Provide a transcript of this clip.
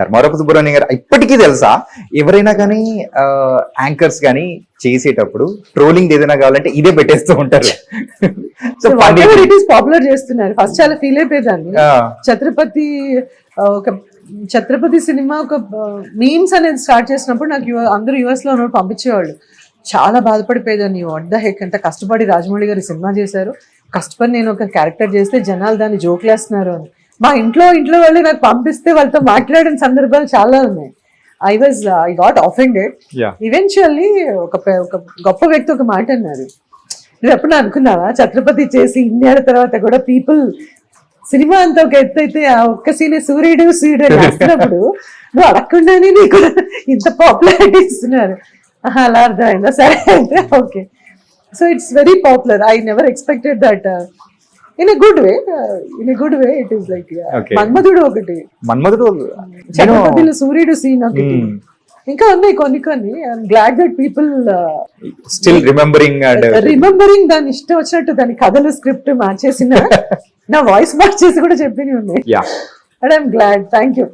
ధర్మారపు సుబ్రహ్మణ్యం గారు ఇప్పటికీ తెలుసా? ఎవరైనా కానీ యాంకర్స్ కానీ చేసేటప్పుడు ట్రోలింగ్ ఏదైనా కావాలంటే ఇదే పెట్టేస్తూ ఉంటారు. సో పాపులర్ చేస్తున్నారు. ఫస్ట్ చాలా ఫీల్ అయిపోయేదాన్ని. ఛత్రపతి ఒక ఛత్రపతి సినిమా ఒక మీమ్స్ అనేది స్టార్ట్ చేసినప్పుడు నాకు అందరూ యుఎస్లో ఉన్నప్పుడు పంపించేవాళ్ళు. చాలా బాధపడిపోయేదాన్ని. వడ్ ద హెక్ ఎంత కష్టపడి రాజమౌళి గారు సినిమా చేశారు. కష్టపడి నేను ఒక క్యారెక్టర్ చేస్తే జనాలు దాన్ని జోకులేస్తున్నారు అని. మా ఇంట్లో ఇంట్లో వాళ్ళు నాకు పంపిస్తే వాళ్ళతో మాట్లాడిన సందర్భాలు చాలా ఉన్నాయి. I was I got offended. Eventually ఒక ఒక గొప్ప వ్యక్తి ఒక మాట అన్నారు. నువ్వు ఎప్పుడు అనుకున్నావా? ఛత్రపతి చేసి ఇన్నేళ్ళ తర్వాత కూడా పీపుల్ సినిమా అంతా ఒక ఎత్తు అయితే ఆ ఒక్క సీన్ సూర్యుడు సూర్యుడు అని రాస్తున్నప్పుడు నువ్వు అడగకుండానే నీకు ఇంత పాపులారిటీ ఇస్తున్నారు. అలా అర్థమైందా? సరే అయితే okay so it's very popular I never expected that in a good way in a good way it is like. Manmadhudu ఒకటి. మన్మధుడు నేను ఛత్రపతిలో సూర్యుడు సీన్ ఒకటి. Hmm. ఇంకా ఉన్నాయి కొన్ని కొన్ని. I'm glad that people still remembering and remembering దాని ఇష్టం వచ్చినట్టు దాని కథలు స్క్రిప్ట్ మార్చేసిన నా వాయిస్ మార్చేసి కూడా చెప్పినవి ఉన్నాయి. Yeah and I'm glad thank you